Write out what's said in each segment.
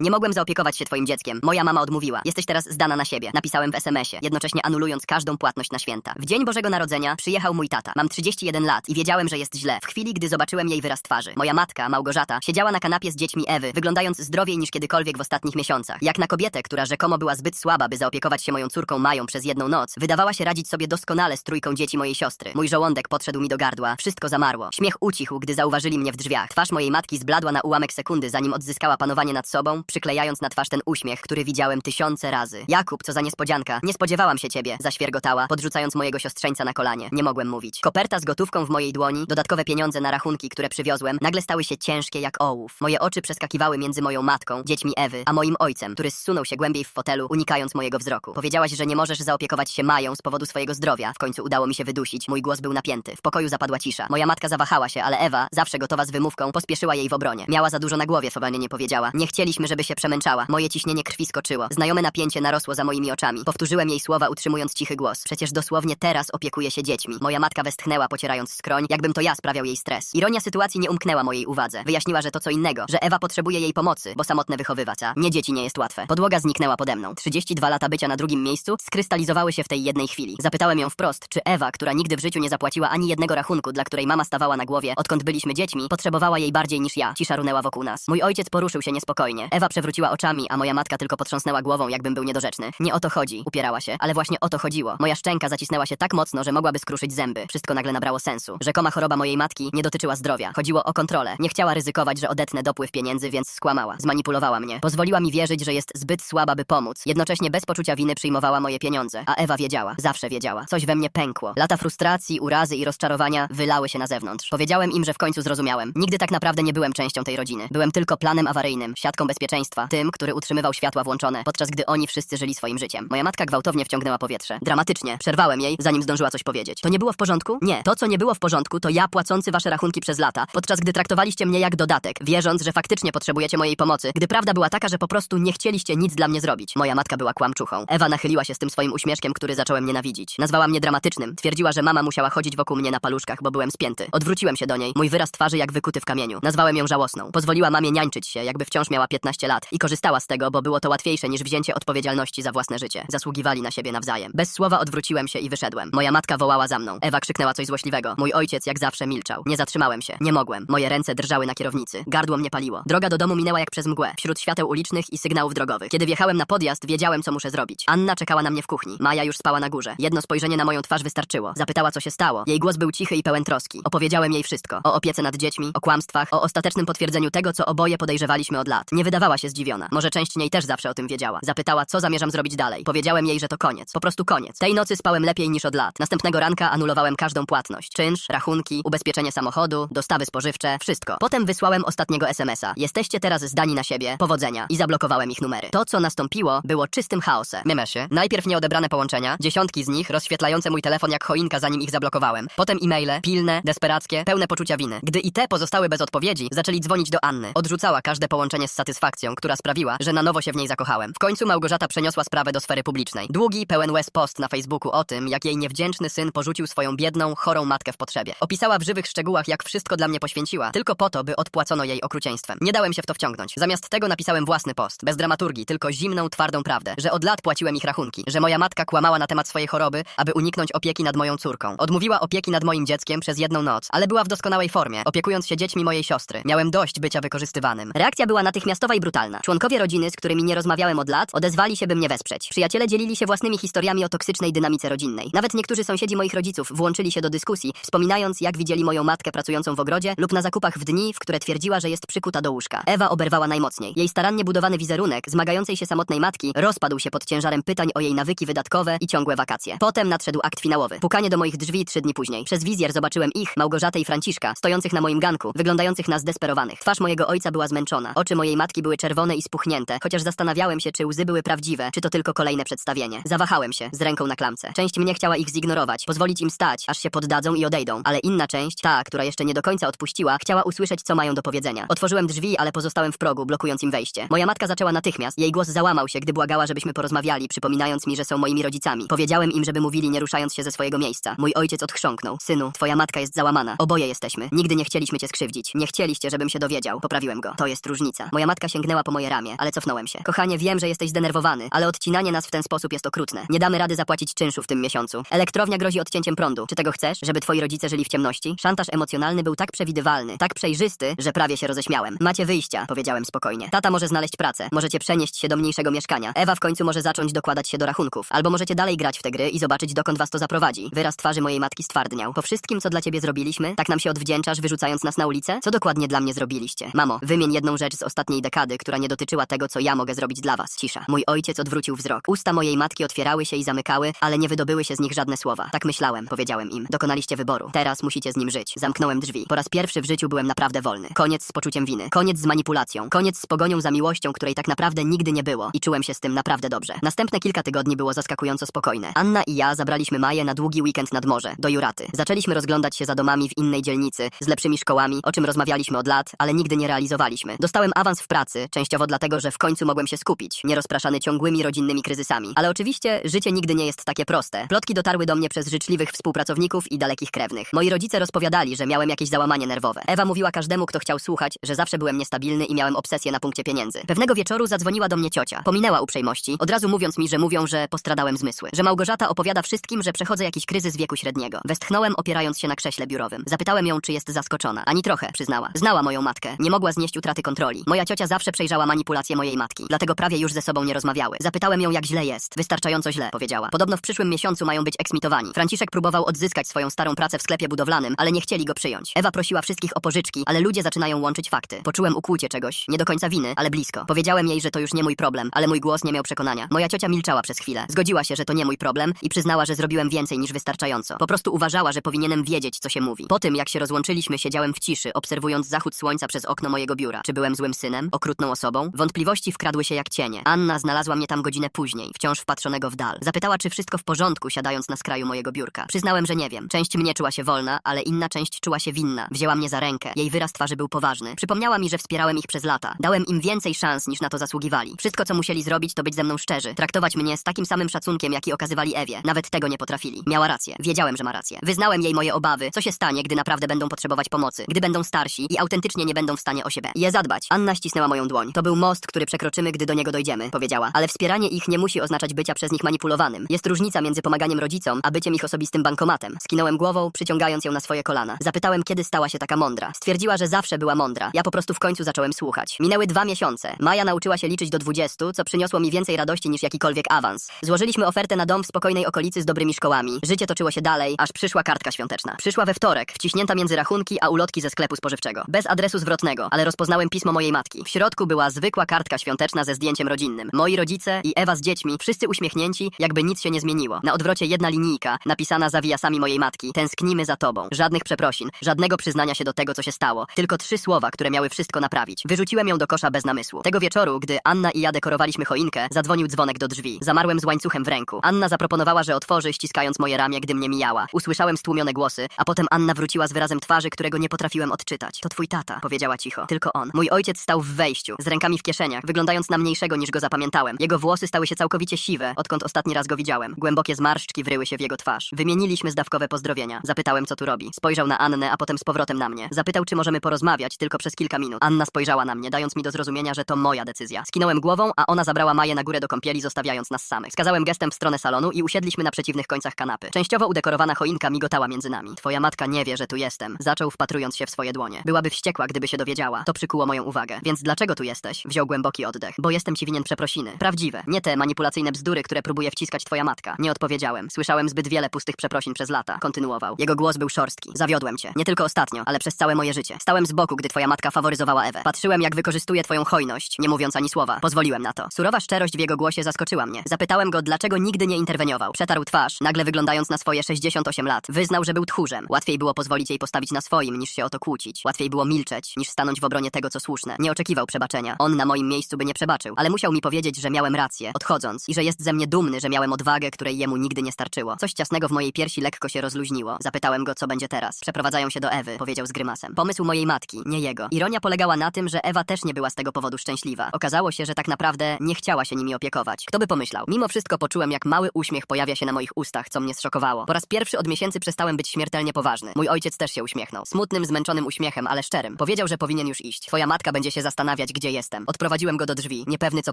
Nie mogłem zaopiekować się twoim dzieckiem. Moja mama odmówiła. Jesteś teraz zdana na siebie. Napisałem w SMS-ie, jednocześnie anulując każdą płatność na święta. W dzień Bożego Narodzenia przyjechał mój tata. Mam 31 lat i wiedziałem, że jest źle. W chwili, gdy zobaczyłem jej wyraz twarzy. Moja matka, Małgorzata, siedziała na kanapie z dziećmi Ewy, wyglądając zdrowiej niż kiedykolwiek w ostatnich miesiącach. Jak na kobietę, która rzekomo była zbyt słaba, by zaopiekować się moją córką Mają przez jedną noc, wydawała się radzić sobie doskonale z trójką dzieci mojej siostry. Mój żołądek podszedł mi do gardła. Wszystko zamarło. Śmiech ucichł, gdy zauważyli mnie w drzwiach. Twarz mojej matki zbladła na ułamek sekundy, zanim odzyskała panowanie nad sobą, przyklejając na twarz ten uśmiech, który widziałem tysiące razy. Jakub, co za niespodzianka. Nie spodziewałam się ciebie, zaświergotała, podrzucając mojego siostrzeńca na kolanie. Nie mogłem mówić. Koperta z gotówką w mojej dłoni, dodatkowe pieniądze na rachunki, które przywiozłem, nagle stały się ciężkie jak ołów. Moje oczy przeskakiwały między moją matką, dziećmi Ewy, a moim ojcem, który zsunął się głębiej w fotelu, unikając mojego wzroku. Powiedziałaś, że nie możesz zaopiekować się Mają z powodu swojego zdrowia. W końcu udało mi się wydusić. Mój głos był napięty. W pokoju zapadła cisza. Moja matka zawahała się, ale Ewa, zawsze gotowa z wymówką, pospieszyła jej w obronie. Miała za dużo na głowie, nie powiedziała. Nie chcieliśmy, żeby się przemęczała. Moje ciśnienie krwi skoczyło. Znajome napięcie narosło za moimi oczami. Powtórzyłem jej słowa, utrzymując cichy głos. Przecież dosłownie teraz opiekuję się dziećmi. Moja matka westchnęła, pocierając skroń, jakbym to ja sprawiał jej stres. Ironia sytuacji nie umknęła mojej uwadze. Wyjaśniła, że to co innego, że Ewa potrzebuje jej pomocy, bo samotne wychowywaca. Nie dzieci nie jest łatwe. Podłoga zniknęła pode mną. 32 lata bycia na drugim miejscu skrystalizowały się w tej jednej chwili. Zapytałem ją wprost, czy Ewa, która nigdy w życiu nie zapłaciła ani jednego rachunku, dla której mama stawała na głowie, odkąd byliśmy dziećmi, potrzebowała jej bardziej niż ja. Cisza runęła wokół nas. Mój ojciec poruszył się niespokojnie. Ewa przewróciła oczami, a moja matka tylko potrząsnęła głową, jakbym był niedorzeczny. Nie o to chodzi, upierała się, ale właśnie o to chodziło. Moja szczęka zacisnęła się tak mocno, że mogłaby skruszyć zęby. Wszystko nagle nabrało sensu. Rzekoma choroba mojej matki nie dotyczyła zdrowia. Chodziło o kontrolę. Nie chciała ryzykować, że odetnę dopływ pieniędzy, więc skłamała. Zmanipulowała mnie. Pozwoliła mi wierzyć, że jest zbyt słaba, by pomóc. Jednocześnie bez poczucia winy przyjmowała moje pieniądze. A Ewa wiedziała. Zawsze wiedziała. Coś we mnie pękło. Lata frustracji, urazy i rozczarowania wylały się na zewnątrz. Powiedziałem im, że w końcu zrozumiałem. Nigdy tak naprawdę nie byłem częścią tej rodziny. Byłem tylko planem awaryjnym, siatką bezpieczeństwa, tym, który utrzymywał światła włączone, podczas gdy oni wszyscy żyli swoim życiem. Moja matka gwałtownie wciągnęła powietrze. Dramatycznie. Przerwałem jej, zanim zdążyła coś powiedzieć. To nie było w porządku? Nie. To, co nie było w porządku, to ja płacący wasze rachunki przez lata, podczas gdy traktowaliście mnie jak dodatek, wierząc, że faktycznie potrzebujecie mojej pomocy, gdy prawda była taka, że po prostu nie chcieliście nic dla mnie zrobić. Moja matka była kłamczuchą. Ewa nachyliła się z tym swoim uśmieszkiem, który zacząłem nienawidzić. Nazwała mnie dramatycznym. Twierdziła, że mama musiała chodzić wokół mnie na paluszkach, bo byłem spięty. Odwróciłem się do niej, mój wyraz twarzy jak wykuty w kamieniu. Nazwałem ją żałosną. Pozwoliła mamie niańczyć się, jakby wciąż miała 15 lat i korzystała z tego, bo było to łatwiejsze niż wzięcie odpowiedzialności za własne życie. Zasługiwali na siebie nawzajem. Bez słowa odwróciłem się i wyszedłem. Moja matka wołała za mną. Ewa krzyknęła coś złośliwego. Mój ojciec jak zawsze milczał. Nie zatrzymałem się. Nie mogłem. Moje ręce drżały na kierownicy. Gardło mnie paliło. Droga do domu minęła jak przez mgłę, wśród świateł ulicznych i sygnałów drogowych. Kiedy wjechałem na podjazd, wiedziałem, co muszę zrobić. Anna czekała na mnie w kuchni. Maja już spała na górze. Jedno spojrzenie na moją twarz wystarczyło. Zapytała, co się stało. Jej głos był cichy i pełen troski. Opowiedziałem jej wszystko. O opiece nad dziećmi, o kłamstwach, o ostatecznym potwierdzeniu tego, co oboje podejrzewaliśmy od lat. Nie wydawała się zdziwiona. Może część niej też zawsze o tym wiedziała. Zapytała, co zamierzam zrobić dalej. Powiedziałem jej, że to koniec. Po prostu koniec. Tej nocy spałem lepiej niż od lat. Następnego ranka anulowałem każdą płatność. Czynsz, rachunki, ubezpieczenie samochodu, dostawy spożywcze, wszystko. Potem wysłałem ostatniego SMS-a. Jesteście teraz zdani na siebie. Powodzenia. I zablokowałem ich numery. To, co nastąpiło, było czystym chaosem. Memesie. Najpierw nieodebrane połączenia, dziesiątki z nich rozświetlające mój telefon jak choinka, zanim ich zablokowałem. Potem e-maile, pilne, desperackie, pełne poczucia winy. Gdy i te pozostały bez odpowiedzi, zaczęli dzwonić do Anny. Odrzucała każde połączenie z satysfakcją, która sprawiła, że na nowo się w niej zakochałem. W końcu Małgorzata przeniosła sprawę do sfery publicznej. Długi, pełen łez post na Facebooku o tym, jak jej niewdzięczny syn porzucił swoją biedną, chorą matkę w potrzebie. Opisała w żywych szczegółach, jak wszystko dla mnie poświęciła, tylko po to, by odpłacono jej okrucieństwem. Nie dałem się w to wciągnąć. Zamiast tego napisałem własny post, bez dramaturgii, tylko zimną, twardą prawdę, że od lat płaciłem ich rachunki, że moja matka kłamała na temat swojej choroby, aby uniknąć opieki nad moją córką. Odmówiła opieki nad moim dzieckiem przez jedną noc, ale była w doskonałej formie, opiekując się dziećmi mojej siostry. Miałem dość bycia wykorzystywanym. Reakcja była natychmiastowa i brutalna. Członkowie rodziny, z którymi nie rozmawiałem od lat, odezwali się, by mnie wesprzeć. Przyjaciele dzielili się własnymi historiami o toksycznej dynamice rodzinnej. Nawet niektórzy sąsiedzi moich rodziców włączyli się do dyskusji, wspominając, jak widzieli moją matkę pracującą w ogrodzie lub na zakupach w dni, w które twierdziła, że jest przykuta do łóżka. Ewa oberwała najmocniej. Jej starannie budowany wizerunek zmagającej się samotnej matki rozpadł się pod ciężarem pytań o jej nawyki wydatkowe i ciągłe wakacje. Potem nadszedł akt finałowy. Pukanie do moich drzwi trzy dni później. Przez wizjer zobaczyłem ich, Małgorzatę i Franciszka, stojących na moim ganku, wyglądających na zdesperowanych. Twarz mojego ojca była zmęczona. Oczy mojej matki były czerwone i spuchnięte, chociaż zastanawiałem się, czy łzy były prawdziwe, czy to tylko kolejne przedstawienie. Zawahałem się, z ręką na klamce. Część mnie chciała ich zignorować, pozwolić im stać, aż się poddadzą i odejdą, ale inna część, ta, która jeszcze nie do końca odpuściła, chciała usłyszeć, co mają do powiedzenia. Otworzyłem drzwi, ale pozostałem w progu, blokując im wejście. Moja matka zaczęła natychmiast. Jej głos załamał się, gdy błagała, żebyśmy porozmawiali, przypominając mi, że są moimi rodzicami. Powiedziałem im, żeby mówili, nie ruszając się ze swojego miejsca. Mój ojciec odchrząknął. Synu, twoja matka jest załamana. Oboje jesteśmy. Nigdy nie chcieliśmy cię skrzywdzić. Nie chcieliście, żebym się dowiedział. Poprawiłem go. To jest różnica. Moja matka sięgnęła sięgnęła po moje ramię, ale cofnąłem się. Kochanie, wiem, że jesteś zdenerwowany, ale odcinanie nas w ten sposób jest okrutne. Nie damy rady zapłacić czynszu w tym miesiącu. Elektrownia grozi odcięciem prądu. Czy tego chcesz? Żeby twoi rodzice żyli w ciemności? Szantaż emocjonalny był tak przewidywalny, tak przejrzysty, że prawie się roześmiałem. Macie wyjścia, powiedziałem spokojnie. Tata może znaleźć pracę, możecie przenieść się do mniejszego mieszkania. Ewa w końcu może zacząć dokładać się do rachunków. Albo możecie dalej grać w te gry i zobaczyć, dokąd was to zaprowadzi. Wyraz twarzy mojej matki stwardniał. Po wszystkim, co dla ciebie zrobiliśmy, tak nam się odwdzięczasz, wyrzucając nas na ulicę? Co dokładnie dla mnie zrobiliście? Mamo, wymień jedną rzecz z ostatniej dekady, która nie dotyczyła tego, co ja mogę zrobić dla was. Cisza. Mój ojciec odwrócił wzrok. Usta mojej matki otwierały się i zamykały, ale nie wydobyły się z nich żadne słowa. Tak myślałem, powiedziałem im. Dokonaliście wyboru. Teraz musicie z nim żyć. Zamknąłem drzwi. Po raz pierwszy w życiu byłem naprawdę wolny. Koniec z poczuciem winy. Koniec z manipulacją. Koniec z pogonią za miłością, której tak naprawdę nigdy nie było. I czułem się z tym naprawdę dobrze. Następne kilka tygodni było zaskakująco spokojne. Anna i ja zabraliśmy Maję na długi weekend nad morze, do Juraty. Zaczęliśmy rozglądać się za domami w innej dzielnicy, z lepszymi szkołami, o czym rozmawialiśmy od lat, ale nigdy nie realizowaliśmy. Dostałem awans w pracy, częściowo dlatego, że w końcu mogłem się skupić, nierozpraszany ciągłymi rodzinnymi kryzysami. Ale oczywiście życie nigdy nie jest takie proste. Plotki dotarły do mnie przez życzliwych współpracowników i dalekich krewnych. Moi rodzice rozpowiadali, że miałem jakieś załamanie nerwowe. Ewa mówiła każdemu, kto chciał słuchać, że zawsze byłem niestabilny i miałem obsesję na punkcie pieniędzy. Pewnego wieczoru zadzwoniła do mnie ciocia. Pominęła uprzejmości, od razu mówiąc mi, że mówią, że postradałem zmysły. Że Małgorzata opowiada wszystkim, że przechodzę jakiś kryzys wieku średniego. Westchnąłem, opierając się na krześle biurowym. Zapytałem ją, czy jest zaskoczona. Ani trochę, przyznała. Znała moją matkę. Nie mogła znieść utraty kontroli. Moja ciocia zawsze przejrzała manipulacje mojej matki. Dlatego prawie już ze sobą nie rozmawiały. Zapytałem ją, jak źle jest. Wystarczająco źle, powiedziała. Podobno w przyszłym miesiącu mają być eksmitowani. Franciszek próbował odzyskać swoją starą pracę w sklepie budowlanym, ale nie chcieli go przyjąć. Ewa prosiła wszystkich o pożyczki, ale ludzie zaczynają łączyć fakty. Poczułem ukłucie czegoś. Nie do końca winy, ale blisko. Powiedziałem jej, że to już nie mój problem, ale mój głos nie miał przekonania. Moja ciocia milczała przez chwilę. Zgodziła się, że to nie mój problem i przyznała, że zrobiłem więcej niż wystarczająco. Po prostu uważała, że powinienem wiedzieć, co się mówi. Po tym, jak się rozłączyliśmy, siedziałem w ciszy, obserwując zachód słońca przez okno mojego biura. Czy byłem złym synem? Osobą? Wątpliwości wkradły się jak cienie. Anna znalazła mnie tam godzinę później, wciąż wpatrzonego w dal. Zapytała, czy wszystko w porządku, siadając na skraju mojego biurka. Przyznałem, że nie wiem. Część mnie czuła się wolna, ale inna część czuła się winna. Wzięła mnie za rękę. Jej wyraz twarzy był poważny. Przypomniała mi, że wspierałem ich przez lata. Dałem im więcej szans, niż na to zasługiwali. Wszystko, co musieli zrobić, to być ze mną szczerzy. Traktować mnie z takim samym szacunkiem, jaki okazywali Ewie. Nawet tego nie potrafili. Miała rację. Wiedziałem, że ma rację. Wyznałem jej moje obawy, co się stanie, gdy naprawdę będą potrzebować pomocy, gdy będą starsi i autentycznie nie będą w stanie o siebie je zadbać. Anna ścisnęła moją dłoń. To był most, który przekroczymy, gdy do niego dojdziemy, powiedziała. Ale wspieranie ich nie musi oznaczać bycia przez nich manipulowanym. Jest różnica między pomaganiem rodzicom, a byciem ich osobistym bankomatem. Skinąłem głową, przyciągając ją na swoje kolana. Zapytałem, kiedy stała się taka mądra. Stwierdziła, że zawsze była mądra. Ja po prostu w końcu zacząłem słuchać. Minęły dwa miesiące. Maja nauczyła się liczyć do 20, co przyniosło mi więcej radości niż jakikolwiek awans. Złożyliśmy ofertę na dom w spokojnej okolicy z dobrymi szkołami. Życie toczyło się dalej, aż przyszła kartka świąteczna. Przyszła we wtorek, wciśnięta między rachunki a ulotki ze sklepu spożywczego. Bez adresu zwrotnego, ale rozpoznałem pismo mojej matki. W środku była zwykła kartka świąteczna ze zdjęciem rodzinnym. Moi rodzice i Ewa z dziećmi, wszyscy uśmiechnięci, jakby nic się nie zmieniło. Na odwrocie jedna linijka, napisana zawijasami mojej matki. Tęsknimy za tobą. Żadnych przeprosin, żadnego przyznania się do tego, co się stało. Tylko trzy słowa, które miały wszystko naprawić. Wyrzuciłem ją do kosza bez namysłu. Tego wieczoru, gdy Anna i ja dekorowaliśmy choinkę, zadzwonił dzwonek do drzwi. Zamarłem z łańcuchem w ręku. Anna zaproponowała, że otworzy, ściskając moje ramię, gdy mnie mijała. Usłyszałem stłumione głosy, a potem Anna wróciła z wyrazem twarzy, którego nie potrafiłem odczytać. To twój tata, powiedziała cicho. Tylko on. Mój ojciec stał w wejściu, z rękami w kieszeniach, wyglądając na mniejszego niż go zapamiętałem. Jego włosy stały się całkowicie siwe, odkąd ostatni raz go widziałem. Głębokie zmarszczki wryły się w jego twarz. Wymieniliśmy zdawkowe pozdrowienia. Zapytałem, co tu robi. Spojrzał na Annę, a potem z powrotem na mnie. Zapytał, czy możemy porozmawiać tylko przez kilka minut. Anna spojrzała na mnie, dając mi do zrozumienia, że to moja decyzja. Skinąłem głową, a ona zabrała Maję na górę do kąpieli, zostawiając nas samych. Wskazałem gestem w stronę salonu i usiedliśmy na przeciwnych końcach kanapy. Częściowo udekorowana choinka migotała między nami. Twoja matka nie wie, że tu jestem. Zaczął wpatrując się w swoje dłonie. Byłaby wściekła, gdyby się dowiedziała. To przykuło moją uwagę. Więc dlaczego jesteś? Wziął głęboki oddech. Bo jestem ci winien przeprosiny. Prawdziwe. Nie te manipulacyjne bzdury, które próbuje wciskać twoja matka. Nie odpowiedziałem. Słyszałem zbyt wiele pustych przeprosin przez lata. Kontynuował. Jego głos był szorstki. Zawiodłem cię. Nie tylko ostatnio, ale przez całe moje życie. Stałem z boku, gdy twoja matka faworyzowała Ewę. Patrzyłem, jak wykorzystuje twoją hojność, nie mówiąc ani słowa. Pozwoliłem na to. Surowa szczerość w jego głosie zaskoczyła mnie. Zapytałem go, dlaczego nigdy nie interweniował. Przetarł twarz, nagle wyglądając na swoje 68 lat. Wyznał, że był tchórzem. Łatwiej było pozwolić jej postawić na swoim, niż się o to kłócić. Łatwiej było milczeć, niż stanąć w obronie tego, co słuszne. Nie oczekiwał przebaczenia. On na moim miejscu by nie przebaczył, ale musiał mi powiedzieć, że miałem rację, odchodząc, i że jest ze mnie dumny, że miałem odwagę, której jemu nigdy nie starczyło. Coś ciasnego w mojej piersi lekko się rozluźniło. Zapytałem go, co będzie teraz. Przeprowadzają się do Ewy, powiedział z grymasem. Pomysł mojej matki, nie jego. Ironia polegała na tym, że Ewa też nie była z tego powodu szczęśliwa. Okazało się, że tak naprawdę nie chciała się nimi opiekować. Kto by pomyślał? Mimo wszystko poczułem, jak mały uśmiech pojawia się na moich ustach, co mnie zszokowało. Po raz pierwszy od miesięcy przestałem być śmiertelnie poważny. Mój ojciec też się uśmiechnął. Smutnym, zmęczonym uśmiechem, ale szczerym. Powiedział, że powinien już iść. Twoja matka będzie się zastanawiać, gdzie jestem. Odprowadziłem go do drzwi, niepewny co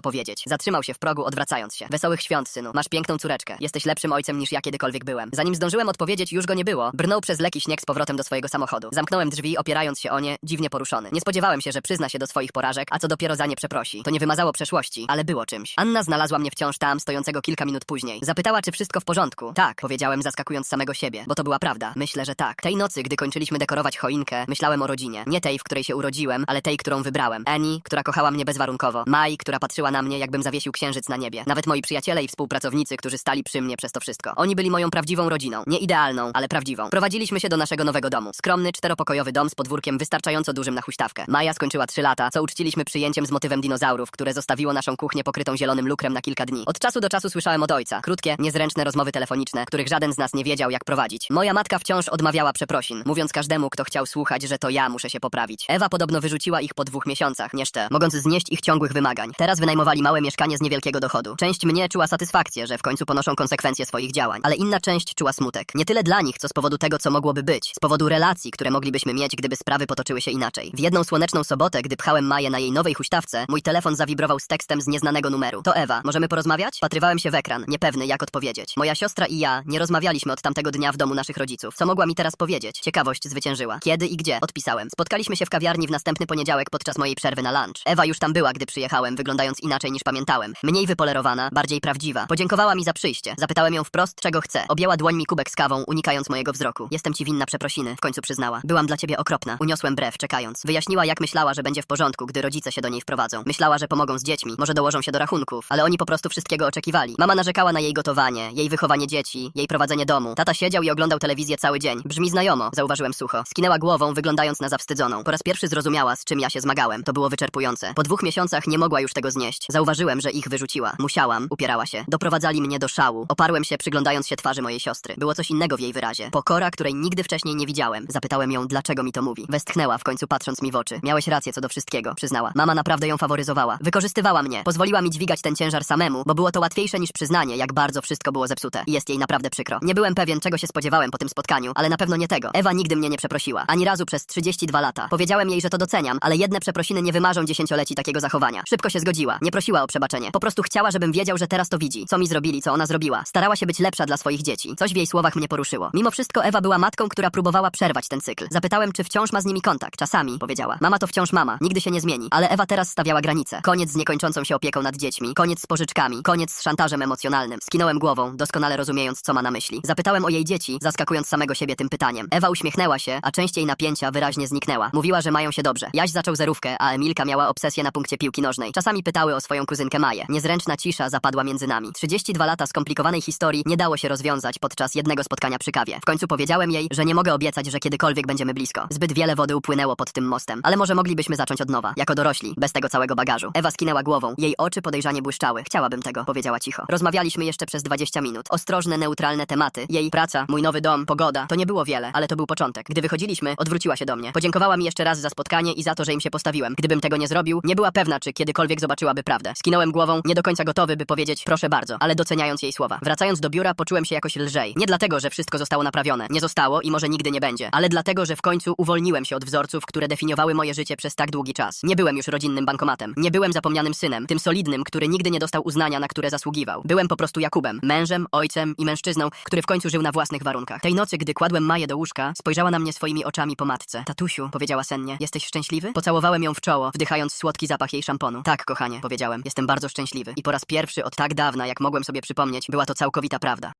powiedzieć. Zatrzymał się w progu, odwracając się. Wesołych świąt, synu. Masz piękną córeczkę. Jesteś lepszym ojcem niż ja kiedykolwiek byłem. Zanim zdążyłem odpowiedzieć, już go nie było. Brnął przez leki śnieg z powrotem do swojego samochodu. Zamknąłem drzwi, opierając się o nie, dziwnie poruszony. Nie spodziewałem się, że przyzna się do swoich porażek, a co dopiero za nie przeprosi. To nie wymazało przeszłości, ale było czymś. Anna znalazła mnie wciąż tam, stojącego kilka minut później. Zapytała, czy wszystko w porządku. Tak, powiedziałem, zaskakując samego siebie, bo to była prawda. Myślę, że tak. Tej nocy, gdy kończyliśmy dekorować choinkę, myślałem o rodzinie. Nie tej, w której się urodziłem, ale tej, którą wybrałem. Annie, która kochała mnie bezwarunkowo. Mai, która patrzyła na mnie, jakbym zawiesił księżyc na niebie. Nawet moi przyjaciele i współpracownicy, którzy stali przy mnie przez to wszystko. Oni byli moją prawdziwą rodziną. Nie idealną, ale prawdziwą. Prowadziliśmy się do naszego nowego domu. Skromny, czteropokojowy dom z podwórkiem wystarczająco dużym na huśtawkę. Maja skończyła trzy lata, co uczciliśmy przyjęciem z motywem dinozaurów, które zostawiło naszą kuchnię pokrytą zielonym lukrem na kilka dni. Od czasu do czasu słyszałem od ojca. Krótkie, niezręczne rozmowy telefoniczne, których żaden z nas nie wiedział, jak prowadzić. Moja matka wciąż odmawiała przeprosin, mówiąc każdemu, kto chciał słuchać, że to ja muszę się poprawić. Ewa podobno wyrzuciła ich po dwóch miesiącach, nieszte, mogąc znieść ich ciągłych wymagań. Teraz wynajmowali małe mieszkanie z niewielkiego dochodu. Część mnie czuła satysfakcję, że w końcu ponoszą konsekwencje swoich działań, ale inna część czuła smutek. Nie tyle dla nich, co z powodu tego, co mogłoby być, z powodu relacji, które moglibyśmy mieć, gdyby sprawy potoczyły się inaczej. W jedną słoneczną sobotę, gdy pchałem Maję na jej nowej huśtawce, mój telefon zawibrował z tekstem z nieznanego numeru. To Ewa, możemy porozmawiać? Patrywałem się w ekran, niepewny jak odpowiedzieć. Moja siostra i ja nie rozmawialiśmy od tamtego dnia w domu naszych rodziców. Co mogła mi teraz powiedzieć? Ciekawość zwyciężyła. Kiedy i gdzie? Odpisałem. Spotkaliśmy się w kawiarni w następny poniedziałek podczas mojej przerwy na lunch. Ewa już tam była, gdy przyjechałem, wyglądając inaczej niż pamiętałem. Mniej wypolerowana, bardziej prawdziwa. Podziękowała mi za przyjście. Zapytałem ją wprost, czego chce. Objęła dłońmi kubek z kawą, unikając mojego wzroku. Jestem ci winna przeprosiny, w końcu przyznała. Byłam dla ciebie okropna. Uniosłem brew, czekając. Wyjaśniła, jak myślała, że będzie w porządku, gdy rodzice się do niej wprowadzą. Myślała, że pomogą z dziećmi, może dołożą się do rachunków, ale oni po prostu wszystkiego oczekiwali. Mama narzekała na jej gotowanie, jej wychowanie dzieci, jej prowadzenie domu. Tata siedział i oglądał telewizję cały dzień. Brzmi znajomo, zauważyłem sucho. Skinęła głową, wyglądając na zawstydzoną. Po raz pierwszy zrozumiała, z czym ja się zmagałem. To było wyczerpujące. Po dwóch miesiącach nie mogła już tego znieść. Zauważyłem, że ich wyrzuciła. Musiałam, upierała się. Doprowadzali mnie do szału. Oparłem się, przyglądając się twarzy mojej siostry. Było coś innego w jej wyrazie. Pokora, której nigdy wcześniej nie widziałem. Zapytałem ją, dlaczego mi to mówi. Westchnęła w końcu patrząc mi w oczy. Miałeś rację co do wszystkiego, przyznała. Mama naprawdę ją faworyzowała. Wykorzystywała mnie. Pozwoliła mi dźwigać ten ciężar samemu, bo było to łatwiejsze niż przyznanie, jak bardzo wszystko było zepsute. I jest jej naprawdę przykro. Nie byłem pewien, czego się spodziewałem po tym spotkaniu, ale na pewno nie tego. Ewa nigdy mnie nie przeprosiła. Ani razu przez 32 lata. Powiedziałem jej, że to doceniam, ale jedne przeprosiny nie wymarzą dziesięcioleci takiego zachowania. Szybko się zgodziła. Nie prosiła o przebaczenie. Po prostu chciała, żebym wiedział, że teraz to widzi. Co mi zrobili, co ona zrobiła. Starała się być lepsza dla swoich dzieci. Coś w jej słowach mnie poruszyło. Mimo wszystko Ewa była matką, która próbowała przerwać ten cykl. Zapytałem, czy wciąż ma z nimi kontakt. Czasami, powiedziała. Mama to wciąż mama. Nigdy się nie zmieni. Ale Ewa teraz stawiała granice. Koniec z niekończącą się opieką nad dziećmi. Koniec z pożyczkami. Koniec z szantażem emocjonalnym. Skinąłem głową, doskonale rozumiejąc, co ma na myśli. Zapytałem o jej dzieci, zaskakując samego siebie tym pytaniem. Ewa uśmiechnęła się, a część jej napięcia wyraźnie zniknęła. Mówiła, że mają się dobrze. Jaś zaczął zerówkę, a Emilka miała obsesję na punkcie piłki nożnej. Czasami pytały o swoją kuzynkę Maję. Niezręczna cisza zapadła między nami. 32 lata skomplikowanej historii nie dało się rozwiązać podczas jednego spotkania przy kawie. W końcu powiedziałem jej, że nie mogę obiecać, że kiedykolwiek będziemy blisko. Zbyt wiele wody upłynęło pod tym mostem, ale może moglibyśmy zacząć od nowa, jako dorośli, bez tego całego bagażu. Ewa skinęła głową. Jej oczy podejrzanie błyszczały. Chciałabym tego, powiedziała cicho. Rozmawialiśmy jeszcze przez 20 minut. Ostrożne, neutralne tematy. Jej praca, mój nowy dom, pogoda. To nie było wiele, ale to był początek. Gdy wychodziliśmy, odwróciła się do mnie. Podziękowała mi jeszcze raz za spotkanie i za to, że im się postawiłem. Gdybym tego nie zrobił, nie była pewna, czy kiedykolwiek zobaczyłaby prawdę. Skinąłem głową, nie do końca gotowy, by powiedzieć proszę bardzo, ale doceniając jej słowa. Wracając do biura, poczułem się jakoś lżej. Nie dlatego, że wszystko zostało naprawione. Nie zostało i może nigdy nie będzie. Ale dlatego, że w końcu uwolniłem się od wzorców, które definiowały moje życie przez tak długi czas. Nie byłem już rodzinnym bankomatem. Nie byłem zapomnianym synem, tym solidnym, który nigdy nie dostał uznania, na które zasługiwał. Byłem po prostu Jakubem, mężem, ojcem i mężczyzną, który w końcu żył na własnych warunkach. Tej nocy, gdy kładłem Maję do łóżka, spojrzała na mnie swoimi oczami po matce. Tatusiu, powiedziała sennie, jesteś szczęśliwy? Pocałowałem ją w czoło, wdychając słodki zapach jej szamponu. Tak, kochanie, powiedziałem, jestem bardzo szczęśliwy. I po raz pierwszy od tak dawna, jak mogłem sobie przypomnieć, była to całkowita prawda.